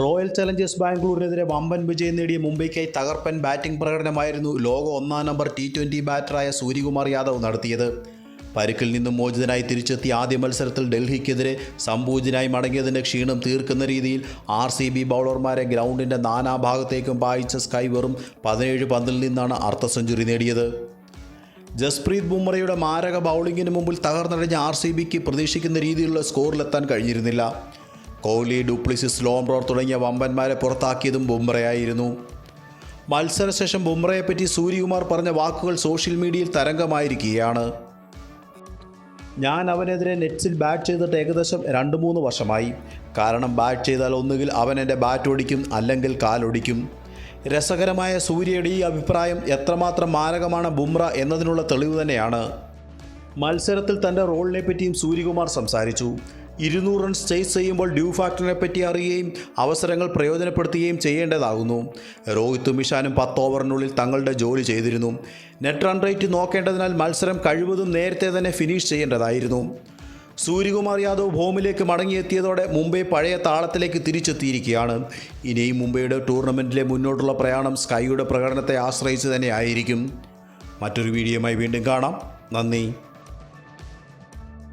Royal Challengers ബാംഗ്ലൂരിനെതിരെ വമ്പൻ വിജയം നേടിയ മുംബൈക്കായി തകർപ്പൻ ബാറ്റിംഗ് പ്രകടനമായിരുന്നു ലോക ഒന്നാം നമ്പർ ടി ട്വന്റി ബാറ്ററായ സൂര്യകുമാർ യാദവ് നടത്തിയത്. പരുക്കിൽ നിന്നും മോചിതനായി തിരിച്ചെത്തിയ ആദ്യ മത്സരത്തിൽ ഡൽഹിക്കെതിരെ സംപൂജനായി മടങ്ങിയതിന്റെ ക്ഷീണം തീർക്കുന്ന രീതിയിൽ ആർ സി ബി ബൗളർമാരെ ഗ്രൗണ്ടിന്റെ നാനാഭാഗത്തേക്കും പായിച്ച സ്കൈ വെറും പതിനേഴ് പന്തിൽ നിന്നാണ് അർദ്ധ സെഞ്ചുറി നേടിയത്. ജസ്പ്രീത് ബുംറയുടെ മാരക ബൗളിങ്ങിന് മുമ്പിൽ തകർന്നടിഞ്ഞ ആർ സി ബിക്ക് പ്രതീക്ഷിക്കുന്ന രീതിയിലുള്ള സ്കോറിലെത്താൻ കഴിഞ്ഞിരുന്നില്ല. കോഹ്ലി ഡുപ്ലിസിസ് ലോംബ്രോർ തുടങ്ങിയ വമ്പന്മാരെ പുറത്താക്കിയതും ബുംറയായിരുന്നു. മത്സരശേഷം ബുംറയെപ്പറ്റി സൂര്യകുമാർ പറഞ്ഞ വാക്കുകൾ സോഷ്യൽ മീഡിയയിൽ തരംഗമായിരിക്കുകയാണ്. ഞാൻ അവനെതിരെ നെറ്റ്സിൽ ബാറ്റ് ചെയ്തിട്ട് ഏകദേശം രണ്ട് മൂന്ന് വർഷമായി. കാരണം ബാറ്റ് ചെയ്താൽ ഒന്നുകിൽ അവൻ എന്റെ ബാറ്റ് ഓടിക്കും അല്ലെങ്കിൽ കാലൊടിക്കും രസകരമായ സൂര്യയുടെ ഈ അഭിപ്രായം എത്രമാത്രം മാരകമാണ് ബുംറ എന്നതിനുള്ള തെളിവ് തന്നെയാണ്. മത്സരത്തിൽ തന്റെ റോളിനെ പറ്റിയും സൂര്യകുമാർ സംസാരിച്ചു. ഇരുന്നൂറ് റൺസ് ചേസ് ചെയ്യുമ്പോൾ ഡ്യൂ ഫാക്ടറിനെ പറ്റി അറിയുകയും അവസരങ്ങൾ പ്രയോജനപ്പെടുത്തുകയും ചെയ്യേണ്ടതാകുന്നു. രോഹിത്തും ഇഷാനും പത്ത് ഓവറിനുള്ളിൽ തങ്ങളുടെ ജോലി ചെയ്തിരുന്നു. നെറ്റ് റൺ റേറ്റ് നോക്കേണ്ടതിനാൽ മത്സരം കഴിവതും നേരത്തെ തന്നെ ഫിനിഷ് ചെയ്യേണ്ടതായിരുന്നു. സൂര്യകുമാർ യാദവ് ഹോമിലേക്ക് മടങ്ങിയെത്തിയതോടെ മുംബൈ പഴയ താളത്തിലേക്ക് തിരിച്ചെത്തിയിരിക്കുകയാണ്. ഇനിയും മുംബൈയുടെ ടൂർണമെന്റിലെ മുന്നോട്ടുള്ള പ്രയാണം സ്കൈയുടെ പ്രകടനത്തെ ആശ്രയിച്ച് തന്നെ ആയിരിക്കും മറ്റൊരു വീഡിയോയുമായി വീണ്ടും കാണാം. നന്ദി.